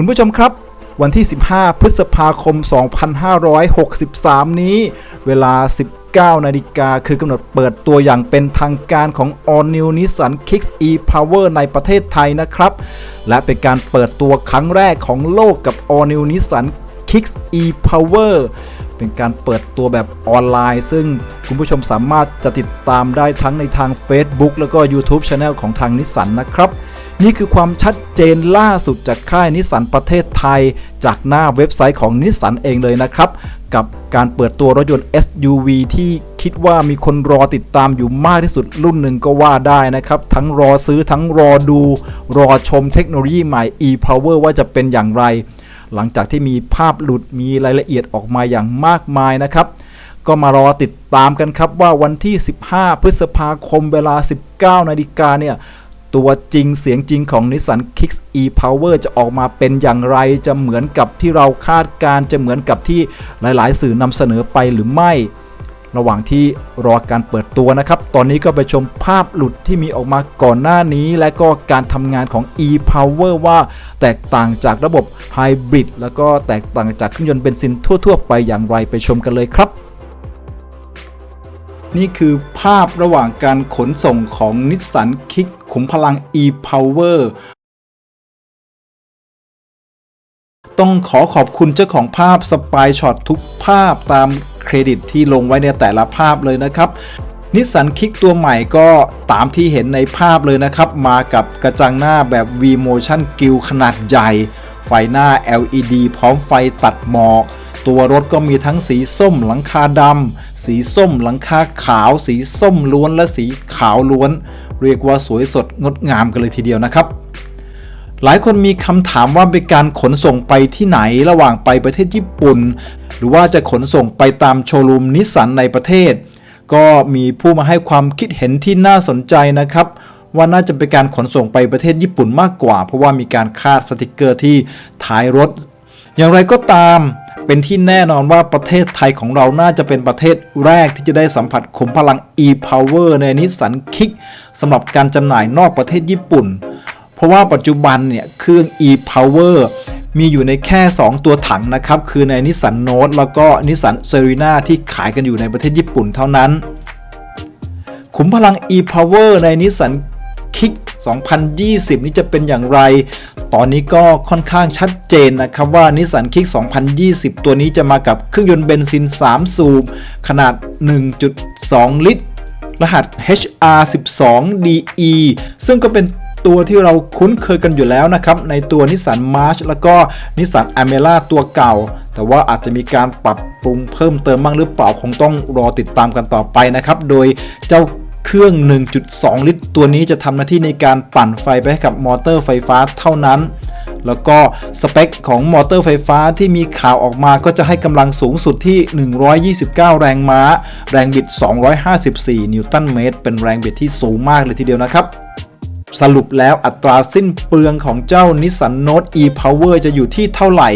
คุณผู้ชมครับ วันที่ 15 พฤษภาคม 2563 นี้ เวลา 19 นาฬิกาคือกำหนดเปิดตัวอย่างเป็นทางการของ All New Nissan Kicks e-Power ในประเทศไทยนะครับ และเป็นการเปิดตัวครั้งแรกของโลกกับ All New Nissan Kicks e-Power เป็นการเปิดตัวแบบออนไลน์ ซึ่งคุณผู้ชมสามารถจะติดตามได้ทั้งในทาง Facebook แล้วก็ YouTube Channel ของทางนิสสันนะครับ นี่คือความชัดเจนล่าสุดจากค่ายนิสสันประเทศไทย จากหน้าเว็บไซต์ของนิสสันเองเลยนะครับ กับการเปิดตัวรถยนต์ SUV ที่คิดว่ามีคนรอติดตามอยู่มากที่สุดรุ่นหนึ่งก็ว่าได้นะครับ ทั้งรอซื้อทั้งรอดู รอชมเทคโนโลยีใหม่ e-power ว่าจะเป็นอย่างไร หลังจากที่มีภาพหลุดมีรายละเอียดออกมาอย่างมากมายนะครับก็มารอติดตามกันครับว่าวันที่ 15 พฤษภาคมเวลา 19 นาฬิกาเนี่ย ตัวจริงเสียงจริงของ Nissan Kicks e-Power จะออกมาเป็นอย่างไร จะเหมือนกับที่เราคาดการณ์จะเหมือนกับที่หลายๆ สื่อนำเสนอไปหรือไม่ ระหว่างที่รอการเปิดตัวนะครับ ตอนนี้ก็ไปชมภาพหลุดที่มีออกมาก่อนหน้านี้ และก็การทำงานของ e-Power ว่าแตกต่างจากระบบไฮบริดแล้วก็แตกต่างจากเครื่องยนต์เบนซินทั่ว ๆ ไปอย่างไรไปชมกันเลยครับ นี่คือภาพระหว่างการขนส่งของนิสสันคิกขุมพลัง e-Power ต้องขอขอบคุณเจ้าของภาพสปายช็อตทุกภาพตามเครดิตที่ลงไว้ในแต่ละภาพเลยนะครับนิสสันคิกตัวใหม่ก็ตามที่เห็นในภาพเลยนะครับ มากับกระจังหน้าแบบ V Motion Grill ขนาดใหญ่ ไฟหน้า LED พร้อมไฟตัดหมอก ตัวรถก็มีทั้งสีส้มหลังคาดำสีส้มหลังคาขาว สีส้มล้วนและสีขาวล้วน เรียกว่าสวยสดงดงามกันเลยทีเดียวนะครับ หลายคนมีคำถามว่าเป็นการขนส่งไปที่ไหนระหว่างไปประเทศญี่ปุ่น หรือว่าจะขนส่งไปตามโชว์รูมนิสสันในประเทศ ก็มีผู้มาให้ความคิดเห็นที่น่าสนใจนะครับว่าน่าจะเป็นการขนส่งไปประเทศญี่ปุ่นมากกว่า เพราะว่ามีการคาดสติกเกอร์ที่ท้ายรถ อย่างไรก็ตาม เป็นที่แน่นอนว่าประเทศไทยของเราน่าจะเป็นประเทศแรกที่จะได้สัมผัสขุมพลัง e-power ในนิสสันคิกสำหรับการจำหน่ายนอกประเทศญี่ปุ่น เพราะว่าปัจจุบันเนี่ยเครื่อง e-power มีอยู่ในแค่ 2 ตัวถังนะครับ คือในนิสสันโน e แล้วก็นิสสันเซรีนาที่ขายกันอยู่ในประเทศญี่ปุ่นเท่านั้น ขุมพลัง e-power ในนิสสัน 2020 นี้จะเป็นอย่างไร ตอนนี้ก็ค่อนข้างชัดเจนนะครับว่านิสสันคิก2020 ตัวนี้จะมากับเครื่องยนต์เบนซิน 3 สูบ ขนาด 1.2 ลิตร รหัส HR12DE ซึ่งก็เป็นตัวที่เราคุ้นเคยกันอยู่แล้วนะครับ ในตัวนิสสันมาร์ชแล้วก็นิสสันอเมร่าตัวเก่า แต่ว่าอาจจะมีการปรับปรุงเพิ่มเติมบ้างหรือเปล่า คงต้องรอติดตามกันต่อไปนะครับ โดยเจ้า เครื่อง 1.2 ลิตร ตัวนี้จะทำหน้าที่ในการปั่นไฟไปให้กับมอเตอร์ไฟฟ้าเท่านั้น แล้วก็สเปคของมอเตอร์ไฟฟ้าที่มีข่าวออกมาก็จะให้กำลังสูงสุดที่ 129 แรงม้า แรงบิด 254 นิวตันเมตร เป็นแรงบิดที่สูงมากเลยทีเดียวนะครับสรุปแล้วอัตราสิ้นเปลืองของเจ้า Nissan Note e-Power จะอยู่ที่เท่าไหร่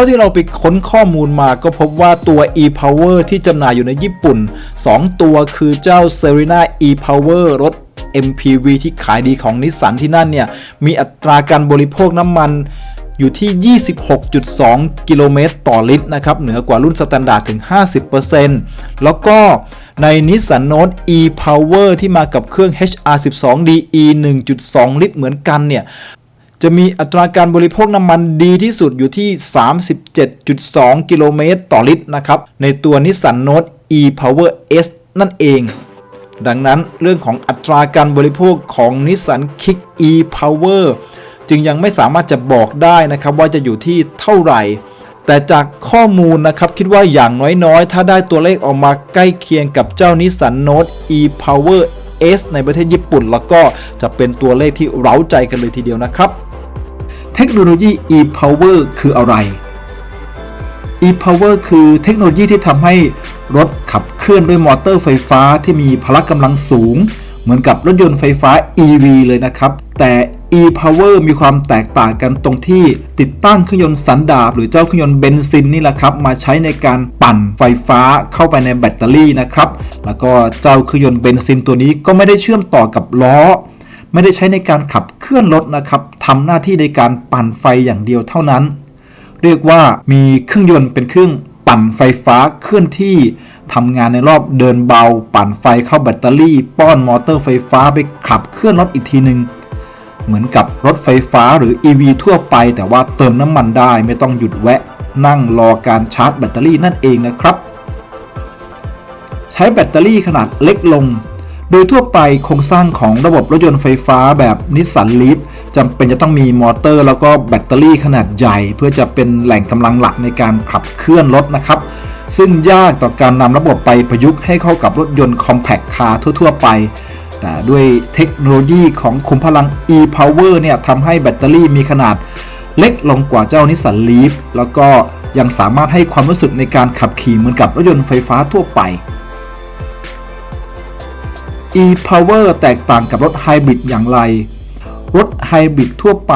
ท่าที่เราไปค้นข้อมูลมาก็พบว่าตัว e-Power ที่จำหน่ายอยู่ในญี่ปุ่น 2 ตัวคือเจ้า Serena e-Power รถ MPV ที่ขายดีของนิสสันที่นั่นเนี่ย มีอัตราการบริโภคน้ำมันอยู่ที่ 26.2 กิโลเมตรต่อลิตรนะครับ เหนือกว่ารุ่นสแตนดาร์ดถึง 50%แล้วก็ใน Nissan Note e-Power ที่มากับเครื่อง HR12DE 1.2 ลิตรเหมือนกันเนี่ย จะมีอัตราการบริโภคน้ำมันดีที่สุดอยู่ที่ 37.2 กิโลเมตรต่อลิตรนะครับ ในตัว Nissan Note power S นั่นเอง ดังนั้นเรื่องของอัตราการบริโภคของ Nissan Kick e-Power จึงยังไม่สามารถจะบอกได้นะครับว่าจะอยู่ที่เท่าไหร่ แต่จากข้อมูลนะครับคิดว่าอย่างน้อยๆ ถ้าได้ตัวเลขออกมาใกล้เคียงกับเจ้า Nissan Note e-Power S ในประเทศญี่ปุ่น แล้วก็จะเป็นตัวเลขที่เร้าใจกันเลยทีเดียวนะครับ เทคโนโลยี e-Power คืออะไร e-Power คือเทคโนโลยีที่ทำให้รถขับเคลื่อนด้วยมอเตอร์ไฟฟ้าที่มีพละกำลังสูง เหมือนกับรถยนต์ไฟฟ้า EV เลยนะครับ แต่ e-Power มีความแตกต่างกันตรงที่ติดตั้งเครื่องยนต์สันดาปหรือเจ้าเครื่องยนต์เบนซินนี่แหละครับ มาใช้ในการปั่นไฟฟ้าเข้าไปในแบตเตอรี่นะครับ แล้วก็เจ้าเครื่องยนต์เบนซินตัวนี้ก็ไม่ได้เชื่อมต่อกับล้อ ไม่ได้ใช้ในการขับเคลื่อนรถนะครับทำหน้าที่ในการปั่นไฟอย่างเดียวเท่านั้น เรียกว่ามีเครื่องยนต์เป็นเครื่องปั่นไฟฟ้าเคลื่อนที่ทำงานในรอบเดินเบา ปั่นไฟเข้าแบตเตอรี่ ป้อนมอเตอร์ไฟฟ้าไปขับเคลื่อนรถอีกทีหนึ่งเหมือนกับรถไฟฟ้าหรือ EV ทั่วไป แต่ว่าเติมน้ำมันได้ไม่ต้องหยุดแวะ นั่งรอการชาร์จแบตเตอรี่นั่นเองนะครับ ใช้แบตเตอรี่ขนาดเล็กลง โดยทั่วไปโครงสร้างของระบบรถยนต์ไฟฟ้าแบบนิสสันลีฟจำเป็นจะต้องมีมอเตอร์ แล้วก็แบตเตอรี่ขนาดใหญ่ เพื่อจะเป็นแหล่งกำลังหลักในการขับเคลื่อนรถนะครับ ซึ่งยากต่อการนำระบบไปประยุกต์ให้เข้ากับรถยนต์ Compact Car ทั่ว ๆ ไป แต่ด้วยเทคโนโลยีของคุมพลัง e-power เนี่ยทำให้แบตเตอรี่มีขนาดเล็กลงกว่าเจ้านิสสันลีฟแล้วก็ยังสามารถให้ความรู้สึกในการขับขี่เหมือนกับรถยนต์ไฟฟ้าทั่วไป e-power แตกต่างกับรถไฮบริดอย่างไร รถไฮบริดทั่วไป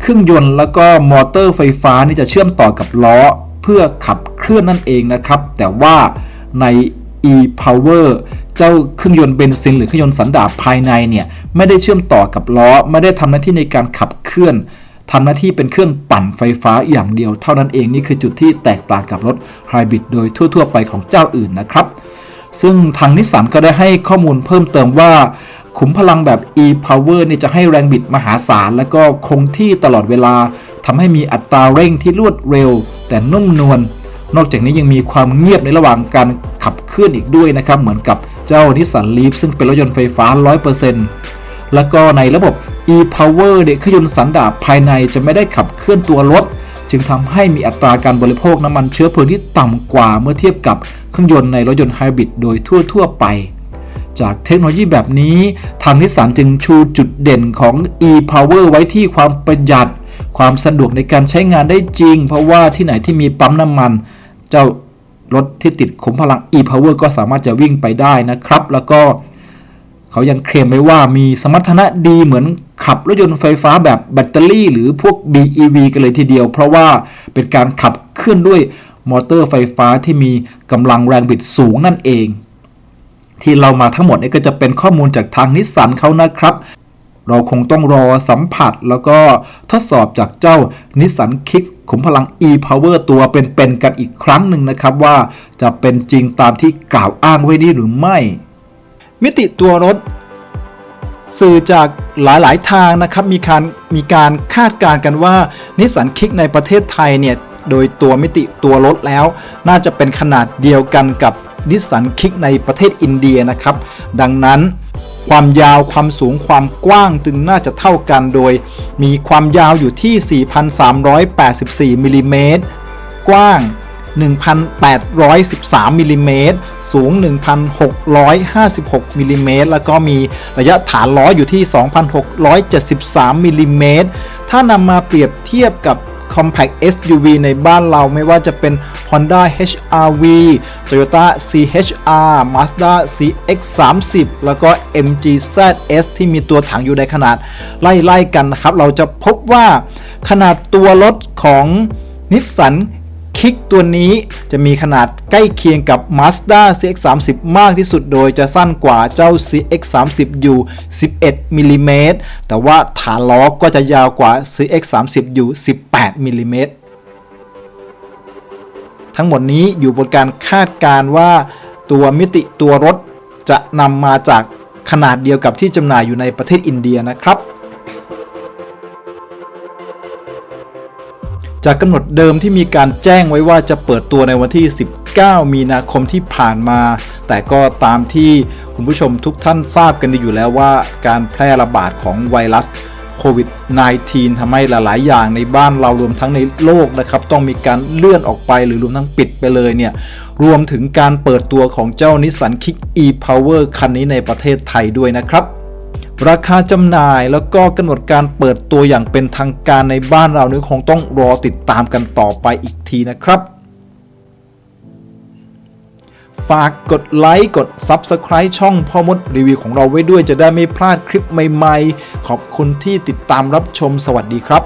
เครื่องยนต์แล้วก็มอเตอร์ไฟฟ้านี่จะเชื่อมต่อกับล้อ เพื่อขับเคลื่อนนั่นเองนะครับ แต่ว่าใน e-power เจ้าเครื่องยนต์เบนซินหรือเครื่องยนต์สันดาปภายในเนี่ยไม่ได้เชื่อมต่อกับล้อ ไม่ได้ทำหน้าที่ในการขับเคลื่อนทำหน้าที่เป็นเครื่องปั่นไฟฟ้าอย่างเดียว เท่านั้นเองนี่คือจุดที่แตกต่างกับรถไฮบริดโดยทั่ว ๆ ไปของเจ้าอื่นนะครับ ซึ่งทางนิสสันก็ได้ให้ข้อมูลเพิ่มเติมว่า ขุมพลังแบบ e-power นี่จะให้แรงบิดมหาศาล และก็คงที่ตลอดเวลาทำให้มีอัตราเร่งที่รวดเร็ว แต่นุ่มนวลนอกจากนี้ยังมีความเงียบในระหว่างการขับเคลื่อนอีกด้วยนะครับ เหมือนกับเจ้านิสสันลีฟซึ่งเป็นรถยนต์ไฟฟ้า 100%แล้วก็ในระบบ e-power เนี่ยเครื่องยนต์สันดาปภายในจะไม่ได้ขับเคลื่อนตัวรถ จึงทำให้มีอัตราการบริโภคน้ำมันเชื้อเพลิงที่ต่ำกว่าเมื่อเทียบกับเครื่องยนต์ในรถยนต์ไฮบริดโดยทั่วๆไปจากเทคโนโลยีแบบนี้ทางนิสสันจึงชูจุดเด่นของ e-power ไว้ที่ความประหยัด ความสะดวกในการใช้งานได้จริง เพราะว่าที่ไหนที่มีปั๊มน้ำมัน เจ้ารถที่ติดขุมพลัง e-power ก็สามารถจะวิ่งไปได้นะครับ แล้วก็เขายังเคลมไว้ว่ามีสมรรถนะดีเหมือน ขับรถยนต์ไฟฟ้าแบบแบตเตอรี่หรือพวก BEV กันเลยทีเดียว เพราะว่าเป็นการขับเคลื่อนด้วยมอเตอร์ไฟฟ้าที่มีกำลังแรงบิดสูงนั่นเอง ที่เรามาทั้งหมดนี้ก็จะเป็นข้อมูลจากทางนิสสันเขานะครับเราคงต้องรอสัมผัสแล้วก็ทดสอบจากเจ้านิสสันคิกขุมพลัง e-power ตัวเป็นๆกันอีกครั้งหนึ่งนะครับว่าจะเป็นจริงตามที่กล่าวอ้างไว้นี้หรือไม่ มิติตัวรถ สื่อจาก หลายๆ ทางนะครับมีการมีการคาดการณ์กันว่านิสสันคิกในประเทศไทยเนี่ยโดยตัวมิติตัวรถแล้ว น่าจะเป็นขนาดเดียวกันกับนิสสันคิกในประเทศอินเดียนะครับ ดังนั้นความยาวความสูงความกว้างจึงน่าจะเท่ากันโดย มีความยาวอยู่ที่ 4,384มิลลิเมตรกว้าง 1,813มิลลิเมตรสูง 1,656มิลลิเมตรแล้วก็มีระยะฐานล้ออยู่ที่ 2,673มิลลิเมตรถ้านำมาเปรียบเทียบกับ Compact SUV ในบ้านเราไม่ว่าจะเป็น Honda HR-V Toyota CHR Mazda CX-30 แล้วก็ MG ZS ที่มีตัวถังอยู่ในขนาดไล่ ๆ กันนะครับ เราจะพบว่าขนาดตัวรถของนิสสัน คิกตัวนี้จะมีขนาดใกล้เคียงกับ Mazda CX-30 มากที่สุดโดยจะสั้นกว่าเจ้า CX-30 อยู่ 11มิลลิเมตรแต่ว่าฐานล้อก็จะยาวกว่า CX-30 อยู่ 18มิลลิเมตรทั้งหมดนี้อยู่บนการคาดการว่าตัวมิติตัวรถจะนำมาจากขนาดเดียวกับที่จำหน่ายอยู่ในประเทศอินเดียนะครับ จากกำหนดเดิมที่มีการแจ้งไว้ว่าจะเปิดตัวในวันที่ 19 มีนาคมที่ผ่านมา แต่ก็ตามที่คุณผู้ชมทุกท่านทราบกันดีอยู่แล้วว่าการแพร่ระบาดของไวรัสโควิด -19 ทำให้หลาย ๆ อย่างในบ้านเรารวมทั้งในโลกนะครับ ต้องมีการเลื่อนออกไปหรือรวมทั้งปิดไปเลยเนี่ย รวมถึงการเปิดตัวของเจ้านิสสันคิก e-power คันนี้ในประเทศไทยด้วยนะครับ ราคาจำหน่ายแล้วก็กำหนดการเปิดตัวอย่างเป็นทางการในบ้านเรานี่คงต้องรอติดตามกันต่อไปอีกทีนะครับ ฝากกดไลค์กด Subscribe ช่องพ่อมดรีวิวของเราไว้ด้วยจะได้ไม่พลาดคลิปใหม่ๆ ขอบคุณที่ติดตามรับชมสวัสดีครับ